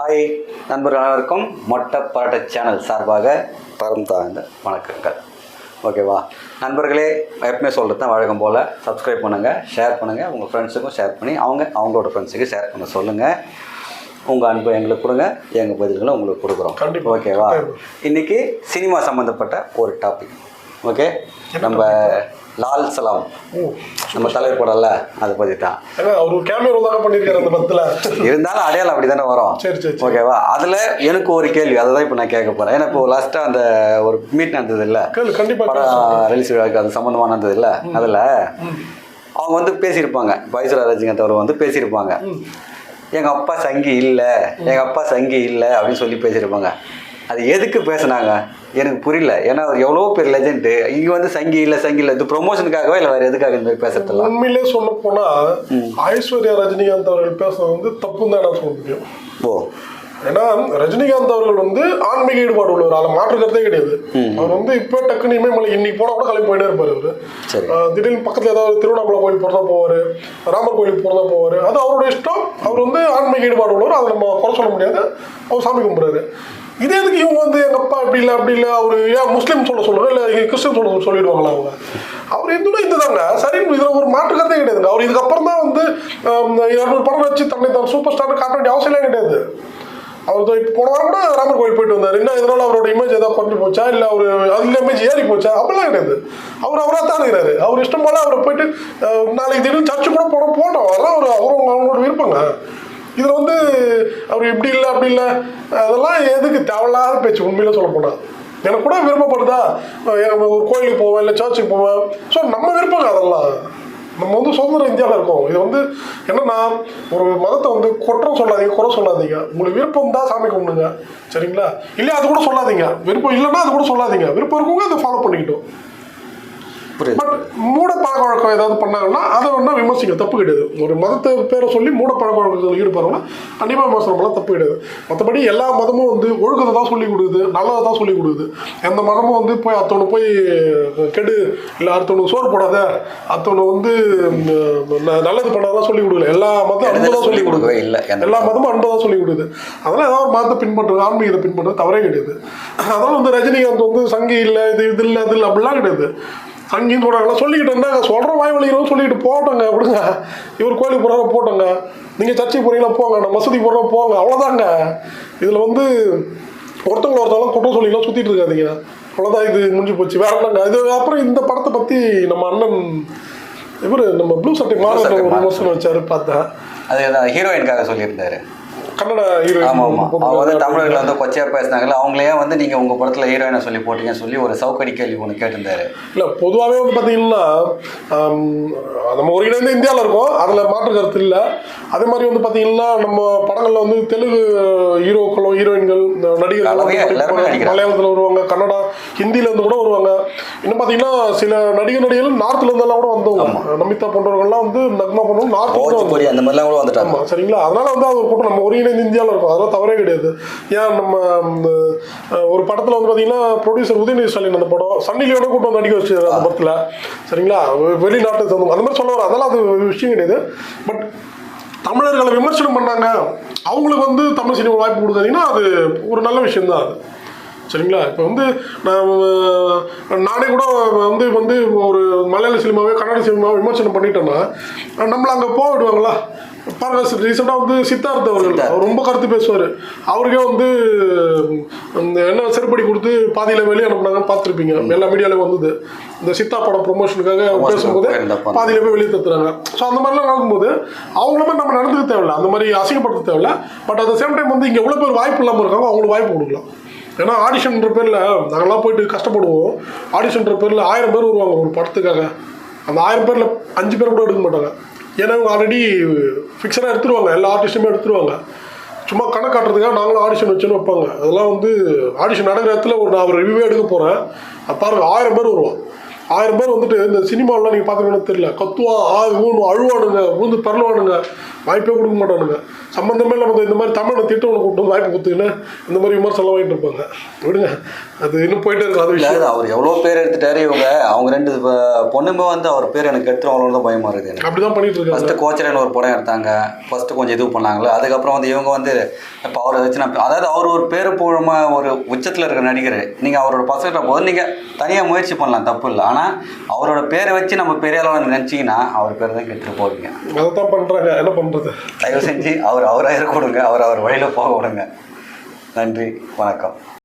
Hi நண்பர்கள் அனைவருக்கும் மொட்டை பரட்டை சேனல் சார்பாக பரம் தாழ்ந்த வணக்கங்கள். ஓகேவா நண்பர்களே எப்பவுமே சொல்கிறது தான் வழக்கம் போல். சப்ஸ்கிரைப் பண்ணுங்கள் ஷேர் பண்ணுங்கள் உங்கள் ஃப்ரெண்ட்ஸுக்கும் ஷேர் பண்ணி அவங்க அவங்களோட ஃப்ரெண்ட்ஸுக்கு ஷேர் பண்ண சொல்லுங்கள் உங்கள் அன்பு எங்களுக்கு கொடுங்க எங்கள் பதில்களை உங்களுக்கு கொடுக்குறோம். ஓகேவா. இன்றைக்கி சினிமா சம்மந்தப்பட்ட ஒரு டாபிக் ஓகே நம்ம லால் சலாம். நம்ம தலைவர் படம்ல அதை பற்றி தான். அவர் கேமியோ தாங்க பண்ணியிருக்காரு அந்த பத்துல இருந்தாலும் அடையாளம் அப்படி தானே வரும். சரி சரி ஓகேவா அதில் எனக்கு ஒரு கேள்வி அதை தான் இப்போ நான் கேட்க போகிறேன் ஏன்னா இப்போ லாஸ்ட்டாக அந்த ஒரு மீட் நடந்தது இல்லை. கேளு கண்டிப்பா கேளு. படம் ரிலீஸ் விழாக்கு அது சம்மந்தமாக நடந்தது இல்லை. அதில். அவங்க வந்து பேசியிருப்பாங்க. பைசுரா ரஜினிகாந்த் அவர் வந்து பேசியிருப்பாங்க. எங்கள் அப்பா சங்கி இல்லை எங்கள் அப்பா சங்கி இல்லை அப்படின்னு சொல்லி பேசியிருப்பாங்க. அது எதுக்கு பேசுனாங்க? எனக்கு புரியல. ஏன்னா அவர் எவ்வளோ பேர் லெஜெண்டு இங்கே வந்து சங்கி இல்லை சங்கி இல்லை. இது ப்ரொமோஷனுக்காகவா இல்லை வேறு எதுக்காக இந்த மாதிரி பேசுறதுலாம் உண்மையிலே சொல்ல போனா ஐஸ்வர்யா ரஜினிகாந்த் அவர்கள் பேசுறது வந்து தப்புன்னு தான் நான் சொல்ல முடியும். ஓ. ஏன்னா ரஜினிகாந்த் அவர்கள் வந்து ஆன்மீக ஈடுபாடு உள்ளவர். அதில் மாற்று கருத்தே கிடையாது அவர் வந்து இப்போ டக்குன்னு இமயமலை இன்னைக்கு போனா கூட கிளம்பி போயிட்டே இருப்பாரு அவரு. திடீர்னு பக்கத்துல ஏதாவது திருவண்ணாமலை கோயில் போறதா போவாரு. ராமர் கோயிலுக்கு போறதா போவாரு. அது அவரோட இஷ்டம். அவர் வந்து ஆன்மீக ஈடுபாடு உள்ளவர். அதை நம்ம குறை சொல்ல முடியாது. அவர் சாமி கும்பிடுறாரு. இதே எதுக்கு இவங்க வந்து எங்க அப்பா அப்படி இல்லை அப்படி இல்லை. அவர் ஏன் முஸ்லீம் சொல்ல சொல்லுவாங்க இல்லை கிறிஸ்டின் சொல்ல சொல்லிடுவாங்களா அவங்க? அவர் இந்துனா இதுதாங்க. சரி இதில் ஒரு மாற்று கருத்தே கிடையாதுங்க. அவர் இதுக்கப்புறம் தான் வந்து இரநூறு படம் வச்சு தன்னை தான் சூப்பர் ஸ்டார் காட்ட வேண்டிய அவசியமே கிடையாது. அவர் போன வாரம் கூட ராமர் கோயில் போயிட்டு வந்தார். என்ன இதனால அவரோட இமேஜ் ஏதாவது குறைஞ்சு போச்சா? இல்லை அவர் அதில் இமேஜ் ஏறி போச்சா? அப்படிலாம் கிடையாது. அவர் அவராக தான் இருக்கிறாரு. அவர் இஷ்டம் போல அவரை போயிட்டு நாளைக்கு திடீர்னு சர்ச்சு கூட போட போட்டோம். அதெல்லாம் அவர் அவரும் அவங்களோட விருப்பங்க. இதில் வந்து அவர் இப்படி இல்லை அப்படி இல்லை அதெல்லாம் எதுக்கு தேவையில்லாத பேச்சு உண்மையில சொல்ல போனால் எனக்கு கூட விருப்பப்படுதா? ஒரு கோயிலுக்கு போவேன் இல்லை சர்ச்சுக்கு போவேன் ஸோ நம்ம விருப்பங்க அதெல்லாம். நம்ம வந்து சுதந்திர இந்தியாவில் இருக்கோம். இது வந்து என்னன்னா ஒரு மதத்தை வந்து குற்றம் சொல்லாதீங்க குறை சொல்லாதீங்க. உங்களுக்கு விருப்பம் தான் சாமி கும்பிடுங்க. சரிங்களா? இல்லையா அது கூட சொல்லாதீங்க. விருப்பம் இல்லைன்னா அது கூட சொல்லாதீங்க. விருப்பம் இருக்கவங்க அதை ஃபாலோ பண்ணிக்கிட்டோம். பட் மூட பழக்க வழக்கம் ஏதாவது பண்ணாங்கன்னா அதை வேணா விமர்சிக்க தப்பு கிடையாது ஒரு மதத்தை பேரை சொல்லி மூட பழக்க வழக்கத்தில் ஈடுபடுறவங்க கண்டிப்பாக விமர்சனம் பண்ணலாம் தப்பு கிடையாது மற்றபடி எல்லா மதமும் வந்து ஒழுக்கத்தை தான் சொல்லி கொடுக்குது நல்லதை தான் சொல்லி கொடுக்குது. எந்த மதமும் வந்து போய் அத்தவனை போய் கெடு இல்லை அடுத்தவனுக்கு சோறு போடாத அத்தவனை வந்து நல்லது பண்ணாதான் சொல்லி கொடுக்கல. எல்லா மதம் அன்பு தான் சொல்லி கொடுக்குது. இல்லை எல்லா மதமும். அன்பை தான் சொல்லி கொடுக்குது. அதெல்லாம் ஏதாவது ஒரு மதத்தை பின்பற்றுறது ஆன்மீகத்தை பின்பற்றுறது தவறே கிடையாது. அதனால வந்து ரஜினிகாந்த் வந்து சங்கி இல்லை இது இது இல்லை அது இல்லை அப்படிலாம் கிடையாது. சங்கின்னு சொல்கிறாங்களா சொல்லிக்கிட்டு இருந்தாங்க சொல்கிற வாய் வலிக்கிறோம் சொல்லிக்கிட்டு போட்டோங்க விடுங்க. இவர் கோயிலுக்கு போகிறாங்க போட்டோங்க நீங்கள் சர்ச்சைக்கு போகிறீங்களா போங்க. நான் மசூதி போகிறோம் போங்க. அவ்வளோதாங்க இதில் வந்து ஒருத்தவங்க ஒருத்தவங்க குற்றம் சொல்லிலாம் சுற்றிட்டு இருக்காதீங்க. அவ்வளோதான் இது முடிஞ்சு போச்சு. வேற என்னங்க? இது அப்புறம் இந்த படத்தை பற்றி நம்ம அண்ணன் இவர் நம்ம ப்ளூ சட்டை மாறன். விமர்சனம் வச்சாரு பார்த்தேன். அது ஹீரோயினுக்காக சொல்லியிருந்தாரு. கன்னட ஹீரோ ஆமா ஆமா. அவங்க வந்து தமிழர்கள் வந்து கொச்சையா பேசினாங்கல்ல அவங்களே வந்து நீங்க உங்க படத்துல ஹீரோயினை சொல்லி போட்டீங்கன்னு சொல்லி ஒரு சவுக்கடி கேள்வி ஒன்று கேட்டிருந்தாரு. இல்லை பொதுவாகவே வந்து பார்த்தீங்கன்னா நம்ம ஒருங்கிணைந்த இந்தியாவில் இருக்கோம். அதில் மாற்று கருத்து இல்லை. அதே மாதிரி வந்து பார்த்தீங்கன்னா நம்ம படங்களில் வந்து தெலுங்கு ஹீரோக்களும் ஹீரோயின்கள் நடிகர்கள். மலையாளத்தில் வருவாங்க கன்னடா ஹிந்தியில இருந்து கூட வருவாங்க. இன்னும் பார்த்தீங்கன்னா சில நடிகர் நடிகர்கள் நார்த்ல இருந்தெல்லாம் கூட வந்தவங்க. நமிதா போன்றவர்கள்லாம் வந்து நக்மா போன்றவங்க கொரி அந்த மாதிரிலாம் கூட வந்துட்டாங்க. சரிங்களா? அதனால வந்து அது ஒரு கூட்டம் நம்ம ஒருங்கிணைந்த இந்தியாவில் இருக்கும். அதெல்லாம் தவறே கிடையாது. ஏன் நம்ம ஒரு படத்தில் வந்து பார்த்தீங்கன்னா ப்ரொடியூசர் உதயநிதி ஸ்டாலின் அந்த படம் சன்னிலியோட கூட்டம் வந்து நடிக்க வச்சு அந்த படத்தில். சரிங்களா? வெளிநாட்டு தந்தவங்க அந்த மாதிரி சொல்ல வர அதெல்லாம் அது விஷயம் கிடையாது. பட் தமிழர்களை விமர்சனம் பண்ணாங்க. அவங்களுக்கு வந்து தமிழ் சினிமா வாய்ப்பு கொடுத்தீங்கன்னா அது ஒரு நல்ல விஷயம்தான் அது. சரிங்களா? இப்போ வந்து நான் நானே கூட வந்து வந்து ஒரு மலையாள சினிமாவே கன்னட சினிமாவை விமர்சனம் பண்ணிட்டேன்னா நம்மளை அங்கே போக விடுவாங்களா? பாருங்க ரீசெண்டாக வந்து சித்தார்த் அவர்கள் அவர் ரொம்ப கருத்து பேசுவார். அவருக்கே வந்து என்ன செருப்படி கொடுத்து பாதியில் வெளியே அனுப்புனாங்கன்னு பார்த்துருப்பீங்க. எல்லா மீடியாலையும் வந்தது. இந்த சித்தா படம் ப்ரொமோஷனுக்காக பேசும்போது. பாதியில போய் வெளியே தத்துறாங்க. ஸோ அந்த மாதிரிலாம் நடக்கும்போது அவங்கள மாதிரி நம்ம நடந்துக்க தேவையில்ல. அந்த மாதிரி அசிங்கப்படுத்த தேவையில்ல. பட் அட் சேம் டைம் வந்து இங்கே எவ்வளோ பேர் வாய்ப்பு இல்லாமல் இருக்காங்க அவங்களுக்கு வாய்ப்பு கொடுக்கலாம். ஏன்னா ஆடிஷன்ற பேரில் நாங்கள்லாம் போயிட்டு கஷ்டப்படுவோம். ஆடிஷன்ற பேரில் ஆயிரம் பேர் வருவாங்க ஒரு படத்துக்காக. அந்த ஆயிரம் பேரில் அஞ்சு பேர் கூட எடுக்க மாட்டாங்க. ஏன்னா அவங்க ஆல்ரெடி ஃபிக்ஸடாக எடுத்துருவாங்க. எல்லா ஆர்டிஸ்ட்டுமே எடுத்துருவாங்க. சும்மா கணக்கு காட்டுறதுக்காக நாங்களும் ஆடிஷன் வச்சுன்னு வைப்பாங்க. அதெல்லாம் வந்து ஆடிஷன் நடக்கிற இடத்துல ஒரு நான் ஒரு ரிவ்யூவே எடுக்க போகிறேன் பாருங்கள் ஆயிரம் பேர் வருவோம் ஆயிரம் பேர் வந்துட்டு இந்த சினிமாவில் நீங்கள் பார்த்துக்கணும் தெரியல. கத்துவான் ஆ ஊனு அழுவானுங்க ஊந்து பரலுவானுங்க வாய்ப்பே கொடுக்க மாட்டானுங்க. சம்மந்தமே இல்லாமல் இந்த மாதிரி தமிழை திட்டவனை கூப்பிட்டு வாய்ப்பு கொடுத்துன்னு இந்த மாதிரி விமர்சனம் வாங்கிட்டு இருப்பாங்க. விடுங்க. அது இன்னும் போயிட்டே இருக்கு அது விஷயம். அவர் எவ்வளோ பேர் எடுத்துட்டாரு இவங்க. அவங்க ரெண்டு பொண்ணுமே வந்து அவர் பேர் எனக்கு எடுத்துருவாங்களோ தான் பயமா இருக்குது எனக்கு. அப்படிதான் பண்ணிட்டு இருக்காங்க. ஃபஸ்ட்டு கோச்சரன் ஒரு படம் எடுத்தாங்க. ஃபஸ்ட்டு கொஞ்சம் இது பண்ணாங்களே அதுக்கப்புறம் வந்து இவங்க வந்து இப்போ அவரை வச்சு நான் அதாவது அவர் ஒரு பேரு பூர்வமா ஒரு உச்சத்தில் இருக்கிற நடிகர். நீங்கள் அவரோட பசங்கிட்ட போது நீங்கள் தனியாக முயற்சி பண்ணலாம் தப்பு இல்லை. ஆனால் அவரோட பேரை வச்சு நம்ம பெரிய அளவில் நினச்சிங்கன்னா அவர் பேர் தான் கெட்டு போவீங்க. அதை தான் பண்ணுறாங்க என்ன பண்ணுறது தயவு செஞ்சு அவர் அவராக இருக்க விடுங்க அவர் அவர் வழியில் போக விடுங்க. நன்றி. வணக்கம்.